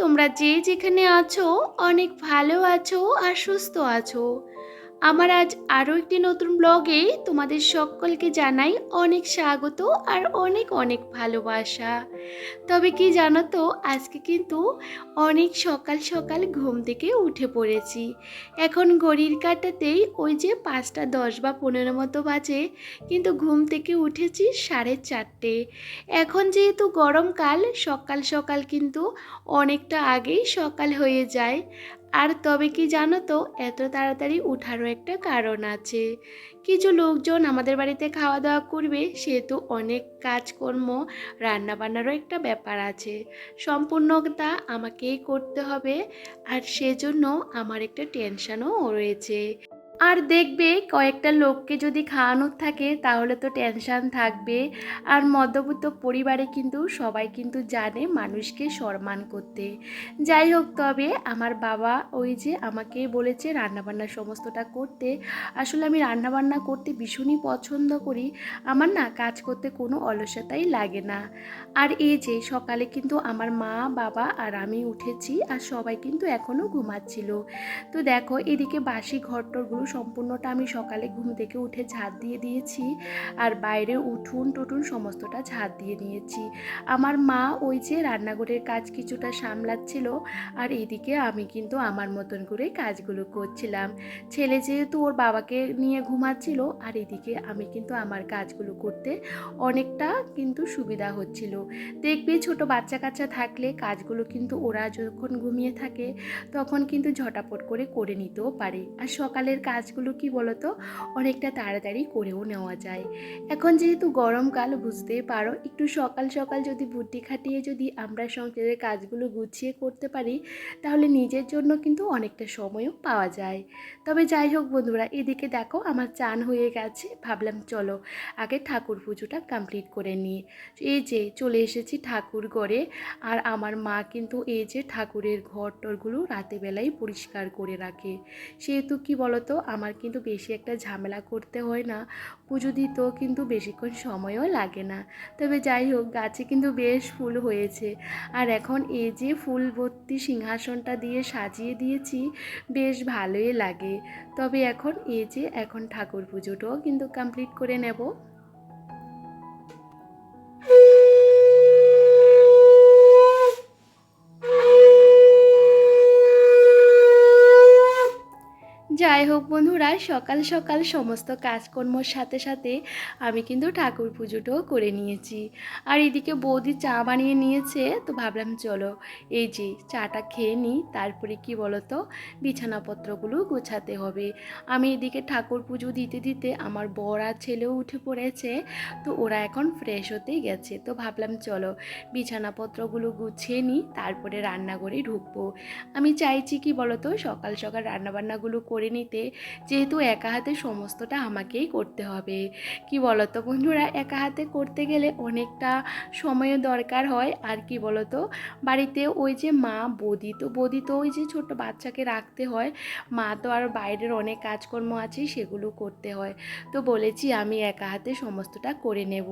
তোমরা যে যেখানে আছো অনেক ভালো আছো আর সুস্থ আছো। আমার আজ আরও একটি নতুন ব্লগে তোমাদের সকলকে জানাই অনেক স্বাগত আর অনেক অনেক ভালোবাসা। তবে কি জানো তো, আজকে কিন্তু অনেক সকাল সকাল ঘুম থেকে উঠে পড়েছি। এখন ঘড়ির কাটাতেই ওই যে পাঁচটা দশ বা পনেরো মতো বাজে, কিন্তু ঘুম থেকে উঠেছি সাড়ে চারটে। এখন যেহেতু গরমকাল, সকাল সকাল কিন্তু অনেকটা আগেই সকাল হয়ে যায়। আর তবে কি জানো তো, এত তাড়াতাড়ি উঠারও একটা কারণ আছে। কিছু লোকজন আমাদের বাড়িতে খাওয়া দাওয়া করবে, সেহেতু অনেক কাজকর্ম, রান্নাবান্নারও একটা ব্যাপার আছে। সম্পূর্ণতা আমাকেই করতে হবে, আর সেজন্য আমার একটা টেনশানও রয়েছে। আর দেখবে কয়েকটা লোককে যদি খাওয়ানোর থাকে, তাহলে তো টেনশান থাকবে। আর মধ্যবিত্ত পরিবারে কিন্তু সবাই কিন্তু জানে মানুষকে সম্মান করতে। যাই হোক, তবে আমার বাবা ওই যে আমাকে বলেছে রান্নাবান্না সমস্তটা করতে। আসলে আমি রান্নাবান্না করতে ভীষণই পছন্দ করি। আমার না কাজ করতে কোনো অলসতাই লাগে না। আর এই যে সকালে কিন্তু আমার মা, বাবা আর আমি উঠেছি আর সবাই কিন্তু এখনও ঘুমাচ্ছিল। তো দেখো, এদিকে বাসি ঘরটরগুলো সম্পূর্ণটা আমি সকালে ঘুম থেকে উঠে ঝাড় দিয়ে দিয়েছি আর বাইরে উঠুন টুটুন সমস্তটা ঝাড় দিয়ে নিয়েছি। আমার মা ওই যে রান্নাঘরের কাজ কিছুটা সামলাচ্ছিল আর এদিকে আমি কিন্তু আমার মতন করে কাজগুলো করছিলাম। ছেলে যেহেতু ওর বাবাকে নিয়ে ঘুমাচ্ছিল আর এদিকে আমি কিন্তু আমার কাজগুলো করতে অনেকটা কিন্তু সুবিধা হচ্ছিল। দেখবি ছোট বাচ্চা কাচ্চা থাকলে কাজগুলো কিন্তু ওরা যখন ঘুমিয়ে থাকে তখন কিন্তু ঝটাপট করে করে নিতেও পারে। আর সকালের কাজগুলো কি বলতো? অনেকটা তাড়াতাড়ি করেও নেওয়া যায়। এখন যেহেতু গরমকাল বুঝতেই পারো, একটু সকাল সকাল যদি বুদ্ধি খাটিয়ে যদি আমরা সংসারের কাজগুলো গুছিয়ে করতে পারি, তাহলে নিজের জন্য কিন্তু অনেকটা সময়ও পাওয়া যায়। তবে যাই হোক বন্ধুরা, এদিকে দেখো আমার চান হয়ে গেছে, ভাবলাম চলো আগে ঠাকুর পুজোটা কমপ্লিট করে নিই। এই যে চলে এসেছি ঠাকুর ঘরে, আর আমার মা কিন্তু এই যে ঠাকুরের ঘর টরগুলো রাতেবেলাই পরিষ্কার করে রাখে। সেহেতু কি বলতো আমার কিন্তু বেশি একটা ঝামেলা করতে হয় না। পুজো দিতেও কিন্তু বেশিক্ষণ সময়ও লাগে না। তবে যাই হোক, গাছে কিন্তু বেশ ফুল হয়েছে। আর এখন এই যে ফুল ভর্তি সিংহাসনটা দিয়ে সাজিয়ে দিয়েছি, বেশ ভালোই লাগে। তবে এখন এই যে এখন ঠাকুর পুজোটাও কিন্তু কমপ্লিট করে নেব। যাই হোক বন্ধুরা, সকাল সকাল সমস্ত কাজকর্মর সাথে সাথে আমি কিন্তু ঠাকুর পুজোটাও করে নিয়েছি। আর এদিকে বৌদি চা বানিয়ে নিয়েছে, তো ভাবলাম চলো এই যে চাটা খেয়ে নিই, তারপরে কি বলতো, বিছানাপত্রগুলো গোছাতে হবে। আমি এদিকে ঠাকুর পুজো দিতে দিতে আমার বর আর ছেলেও উঠে পড়েছে, তো ওরা এখন ফ্রেশ হতেই গেছে। তো ভাবলাম চলো বিছানাপত্রগুলো গুছিয়ে নিই, তারপরে রান্নাঘরে ঢুকবো। আমি চাইছি কি বলতো, সকাল সকাল রান্নাবান্নাগুলো করে নিতে, যেহেতু একা হাতে সমস্তটা আমাকেই করতে হবে। কি বলতো বন্ধুরা, একা হাতে করতে গেলে অনেকটা সময়ের দরকার হয়। আর কি বলতো, বাড়িতে ওই যে মা, বদি, তো বদি তো ওই যে ছোট বাচ্চাকে রাখতে হয়। মা তো আর বাইরের অনেক কাজকর্ম আছে, সেগুলো করতে হয়। তো বলেছি আমি একা হাতে সমস্তটা করে নেব।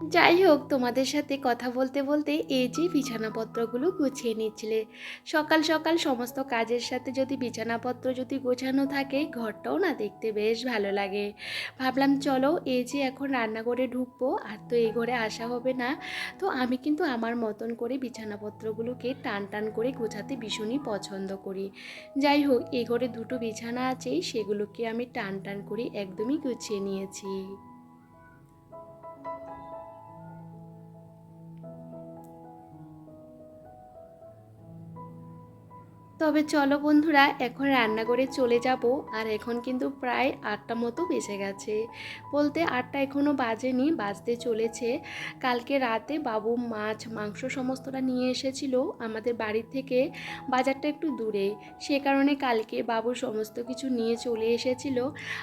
যাই হোক, তোমাদের সাথে কথা বলতে বলতে এই যে বিছানাপত্রগুলো গুছিয়ে নিচ্ছিলে। সকাল সকাল সমস্ত কাজের সাথে যদি বিছানাপত্র যদি গোছানো থাকে, ঘরটাও না দেখতে বেশ ভালো লাগে। ভাবলাম, চলো এই যে এখন রান্নাঘরে ঢুকবো, আর তো এই ঘরে আসা হবে না। তো আমি কিন্তু আমার মতন করে বিছানাপত্রগুলোকে টান টান করে গোছাতে ভীষণই পছন্দ করি। যাই হোক, এই ঘরে দুটো বিছানা আছে সেগুলোকে আমি টান টান করে একদমই গুছিয়ে নিয়েছি। তবে চলো বন্ধুরা, এখন রান্নাঘরে চলে যাব। আর এখন কিন্তু প্রায় আটটা মতো বেজে গেছে। বলতে আটটা এখনও বাজেনি, বাজতে চলেছে। কালকে রাতে বাবু মাছ, মাংস সমস্তটা নিয়ে এসেছিল আমাদের বাড়ির থেকে, বাজারটা একটু দূরে। সে কারণে কালকে বাবু সমস্ত কিছু নিয়ে চলে এসেছিল।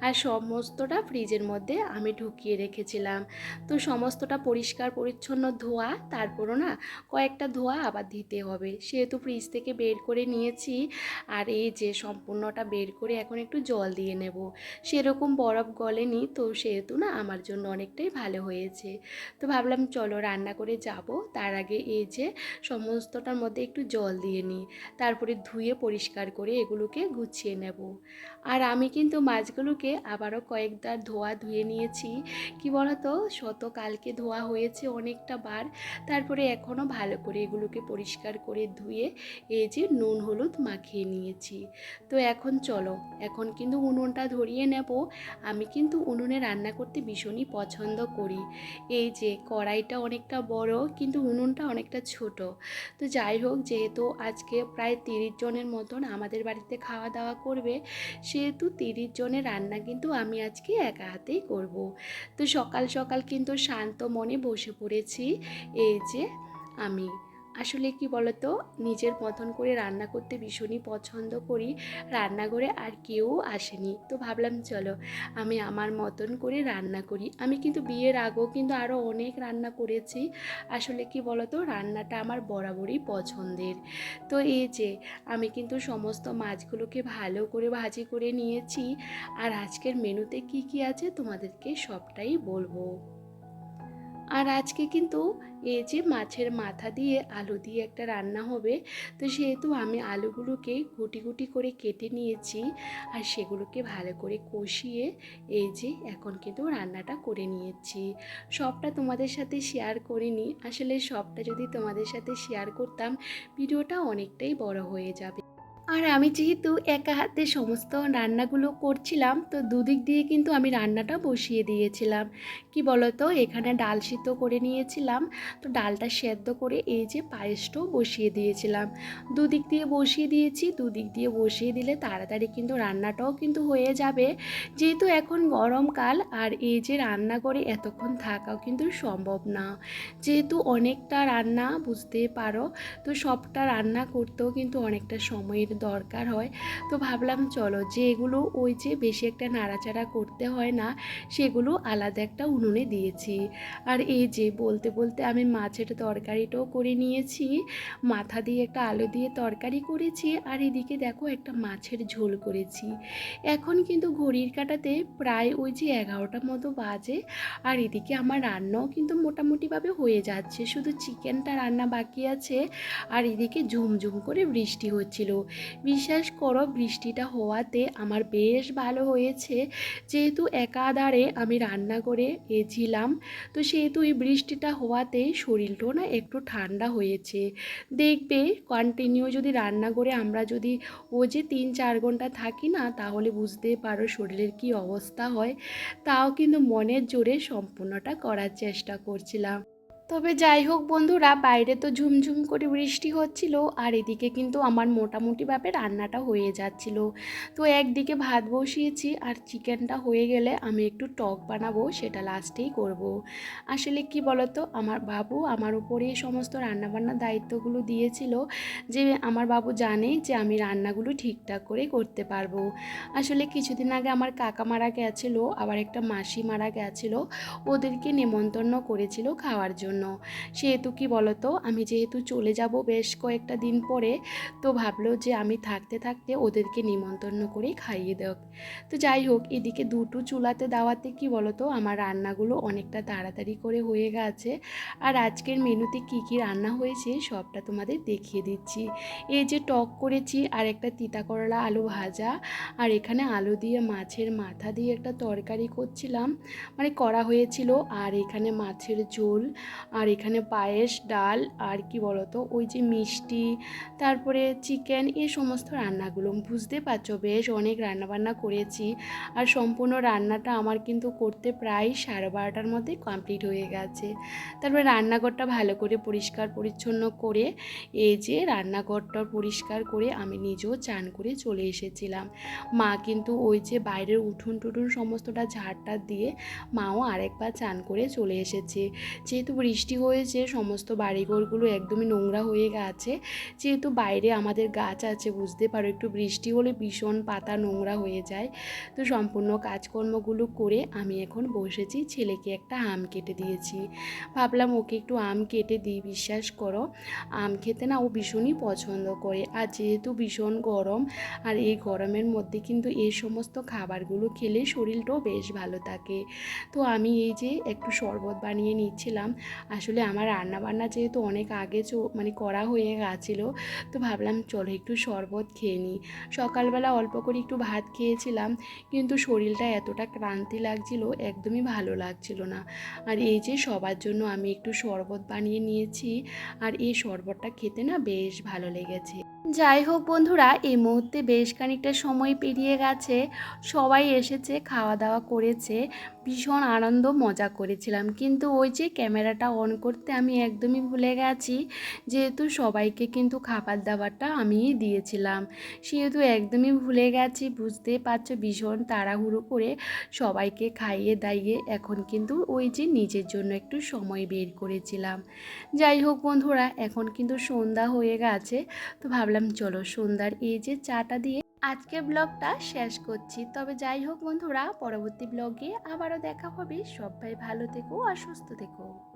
আর সমস্তটা ফ্রিজের মধ্যে আমি ঢুকিয়ে রেখেছিলাম। তো সমস্তটা পরিষ্কার, পরিচ্ছন্ন ধোয়া, তারপরও না কয়েকটা ধোয়া আবার দিতে হবে। সেহেতু ফ্রিজ থেকে বের করে নিয়েছি। আর এই যে সম্পূর্ণটা বের করে এখন একটু জল দিয়ে নেব। সেরকম বরফ গলেনি, তো সেহেতু না আমার জন্য অনেকটাই ভালো হয়েছে। তো ভাবলাম চলো রান্না করে যাব। তার আগে এই যে সমস্তটার মধ্যে একটু জল দিয়ে নিই। তারপরে ধুয়ে পরিষ্কার করে এগুলোকে গুছিয়ে নেব। আর আমি কিন্তু মাছগুলোকে আবারও কয়েকবার ধোয়া ধুয়ে নিয়েছি। কি বলতো? শত কালকে ধোয়া হয়েছে অনেকটা বার। তারপরে এখনও ভালো করে এগুলোকে পরিষ্কার করে ধুয়ে এই যে নুন, হলুদ মাখিয়ে নিয়েছি। তো এখন চলো, এখন কিন্তু উনুনটা ধরিয়ে নেব। আমি কিন্তু উনুনে রান্না করতে ভীষণই পছন্দ করি। এই যে কড়াইটা অনেকটা বড়, কিন্তু উনুনটা অনেকটা ছোট। তো যাই হোক, যেহেতু আজকে প্রায় তিরিশ জনের মতন আমাদের বাড়িতে খাওয়া দাওয়া করবে সেহেতু তিরিশ জনের রান্না কিন্তু আমি আজকে একা হাতেই করব। তো সকাল সকাল কিন্তু শান্ত মনে বসে পড়েছি। এই যে আমি আসলে কি বলতো? নিজের মতন করে রান্না করতে ভীষণই পছন্দ করি। রান্নাঘরে আর কেউ আসেনি। তো ভাবলাম, চলো, আমি আমার মতন করে রান্না করি। আমি কিন্তু বিয়ের আগেও কিন্তু আরও অনেক রান্না করেছি। আসলে কি বলতো? রান্নাটা আমার বরাবরই পছন্দের। তো এই যে, আমি কিন্তু সমস্ত মাছগুলোকে ভালো করে ভাজি করে নিয়েছি। আর আজকের মেনুতে কি কি আছে তোমাদেরকে সবটাই বলব। আর আজকে কিন্তু এই যে মাছের মাথা দিয়ে আলু দিয়ে একটা রান্না হবে, তো সেহেতু আমি আলুগুলোকে গুটি গুটি করে কেটে নিয়েছি আর সেগুলোকে ভালো করে কষিয়ে এই যে এখন কিন্তু রান্নাটা করে নিয়েছি। সবটা তোমাদের সাথে শেয়ার করিনি, আসলে সবটা যদি তোমাদের সাথে শেয়ার করতাম, ভিডিওটা অনেকটাই বড় হয়ে যাবে। আর আমি যেহেতু একা হাতে সমস্ত রান্নাগুলো করছিলাম, তো দুদিক দিয়ে কিন্তু আমি রান্নাটা বসিয়ে দিয়েছিলাম। কি বলতো? এখানে ডাল সিদ্ধ করে নিয়েছিলাম, তো ডালটা সেদ্ধ করে এই যে পায়েসটাও বসিয়ে দিয়েছিলাম। দুদিক দিয়ে বসিয়ে দিয়েছি, দুদিক দিয়ে বসিয়ে দিলে তাড়াতাড়ি কিন্তু রান্নাটাও কিন্তু হয়ে যাবে। যেহেতু এখন গরমকাল, আর এই যে রান্না করে এতক্ষণ থাকাও কিন্তু সম্ভব না। যেহেতু অনেকটা রান্না বুঝতে পারো, তো সবটা রান্না করতেও কিন্তু অনেকটা সময়ের দরকার হয়। তো ভাবলাম চলো যেগুলো ওই যে বেশি একটা নাড়াচাড়া করতে হয় না, সেগুলো আলাদা একটা উনুনে দিয়েছি। আর এই যে বলতে বলতে আমি মাছের তরকারিটাও করে নিয়েছি, মাথা দিয়ে একটা আলু দিয়ে তরকারি করেছি, আর এদিকে দেখো একটা মাছের ঝোল করেছি। এখন কিন্তু ঘড়ির কাটাতে প্রায় ওই যে এগারোটার মতো বাজে, আর এদিকে আমার রান্নাও কিন্তু মোটামুটিভাবে হয়ে যাচ্ছে। শুধু চিকেনটা রান্না বাকি আছে, আর এদিকে ঝুমঝুম করে বৃষ্টি হচ্ছিল। বিশ্বাস করো, বৃষ্টিটা হওয়াতে আমার বেশ ভালো হয়েছে। যেহেতু একাধারে আমি রান্না করে এছিলাম, তো সেহেতু এই বৃষ্টিটা হওয়াতে শরীরটাও না একটু ঠান্ডা হয়েছে। দেখবে কন্টিনিউ যদি রান্না করে আমরা যদি ও যে তিন চার ঘণ্টা থাকি না, তাহলে বুঝতে পারো শরীরের কি অবস্থা হয়। তাও কিন্তু মনের জোরে সম্পূর্ণটা করার চেষ্টা করছিলাম। তবে যাই হোক বন্ধুরা, বাইরে তো ঝুমঝুম করে বৃষ্টি হচ্ছিল, আর এদিকে কিন্তু আমার মোটামুটিভাবে রান্নাটা হয়ে যাচ্ছিল। তো একদিকে ভাত বসিয়েছি, আর চিকেনটা হয়ে গেলে আমি একটু টক বানাবো, সেটা লাস্টেই করব। আসলে কি বলতো, আমার বাবু আমার উপরে সমস্ত রান্নাবান্নার দায়িত্বগুলো দিয়েছিল যে, আমার বাবু জানে যে, আমি রান্নাগুলো ঠিকঠাক করে করতে পারব। আসলে কিছুদিন আগে আমার কাকা মারা গেছিল, আবার একটা মাসি মারা গেছিল, ওদেরকে নেমন্তন্ন করেছিল খাওয়ার জন্য। জন্য। সেহেতু কি বলতো, আমি যেহেতু চলে যাব বেশ কয়েকটা দিন পরে, তো ভাবলো যে আমি থাকতে থাকতে ওদেরকে নিমন্ত্রণ করে খাইয়ে দেব। তো যাই হোক, এদিকে দুটো চুলাতে দেওয়াতে কি বলতো, আমার রান্নাগুলো অনেকটা তাড়াতাড়ি করে হয়ে গেছে। আর আজকের মেনুতে কি কি রান্না হয়েছে, সবটা তোমাদের দেখিয়ে দিচ্ছি। এই যে টক করেছি, আর একটা তিতা করলা আলু ভাজা, আর এখানে আলু দিয়ে মাছের মাথা দিয়ে একটা তরকারি করছিলাম। মানে করা হয়েছিল, আর এখানে মাছের ঝোল আর এখানে পায়েস, ডাল আর কি বলতো, ওই যে মিষ্টি, তারপরে চিকেন এই সমস্ত রান্নাগুলো। বুঝতে পারছ? বেশ অনেক রান্নাবান্না করেছি আর সম্পূর্ণ রান্নাটা আমার কিন্তু করতে প্রায় সাড়ে বারোটার মধ্যে কমপ্লিট হয়ে গেছে। তারপরে রান্নাঘরটা ভালো করে পরিষ্কার পরিচ্ছন্ন করে, এই যে রান্নাঘরটা পরিষ্কার করে আমি নিজেও চান করে চলে এসেছিলাম। মা কিন্তু ওই যে বাইরের উঠুন টুঠুন সমস্তটা ঝাড়টা দিয়ে মাও আরেকবার চান করে চলে এসেছে। যেহেতু হয়েছে, সমস্ত বাড়িঘরগুলো একদমই নোংরা হয়ে গেছে। যেহেতু বাইরে আমাদের গাছ আছে, বুঝতে পারো, একটু বৃষ্টি হলে ভীষণ পাতা নোংরা হয়ে যায়। তো সম্পূর্ণ কাজকর্মগুলো করে আমি এখন বসেছি, ছেলেকে একটা আম কেটে দিয়েছি। ভাবলাম ওকে একটু আম কেটে দিই, বিশ্বাস করো। আম খেতে না ও ভীষণই পছন্দ করে। আর যেহেতু ভীষণ গরম, আর এই গরমের মধ্যে কিন্তু এই সমস্ত খাবারগুলো খেলে শরীরটাও বেশ ভালো থাকে। তো আমি এই যে একটু শরবত বানিয়ে নিচ্ছিলাম। আসলে আমার রান্না বান্না যেহেতু অনেক আগে মানে করা হয়ে গেছিল, তো ভাবলাম চলো একটু শরবত খেয়ে নিই। সকালবেলা অল্প করে একটু ভাত খেয়েছিলাম, কিন্তু শরীরটা এতটা ক্লান্তি লাগছিল, একদমই ভালো লাগছিল না। আর এই যে সবার জন্য আমি একটু শরবত বানিয়ে নিয়েছি, আর এই শরবতটা খেতে না বেশ ভালো লেগেছে। যাই হোক বন্ধুরা, এই মুহূর্তে বেশ খানিকটা সময় পেরিয়ে গেছে। সবাই এসেছে খাওয়া দাওয়া করেছে, ভীষণ আনন্দ, মজা করেছিলাম। কিন্তু ওই যে ক্যামেরাটা অন করতে আমি একদমই ভুলে গেছি, যেহেতু সবাইকে কিন্তু খাবার দাবারটা আমিই দিয়েছিলাম। সেহেতু একদমই ভুলে গেছি বুঝতে পারছ, ভীষণ তাড়াহুড়ো করে সবাইকে খাইয়ে দাইয়ে এখন কিন্তু ওই যে নিজের জন্য একটু সময় বের করেছিলাম। যাই হোক বন্ধুরা, এখন কিন্তু সন্ধ্যা হয়ে গেছে, তো ভাবলাম চলো সুন্দর এই যে চাটা দিয়ে আজকে ব্লগটা শেষ করছি। তবে যাই হোক বন্ধুরা, পরবর্তী ব্লগে আবারও দেখা হবে। সবাই ভালো থেকো আর সুস্থ থেকো।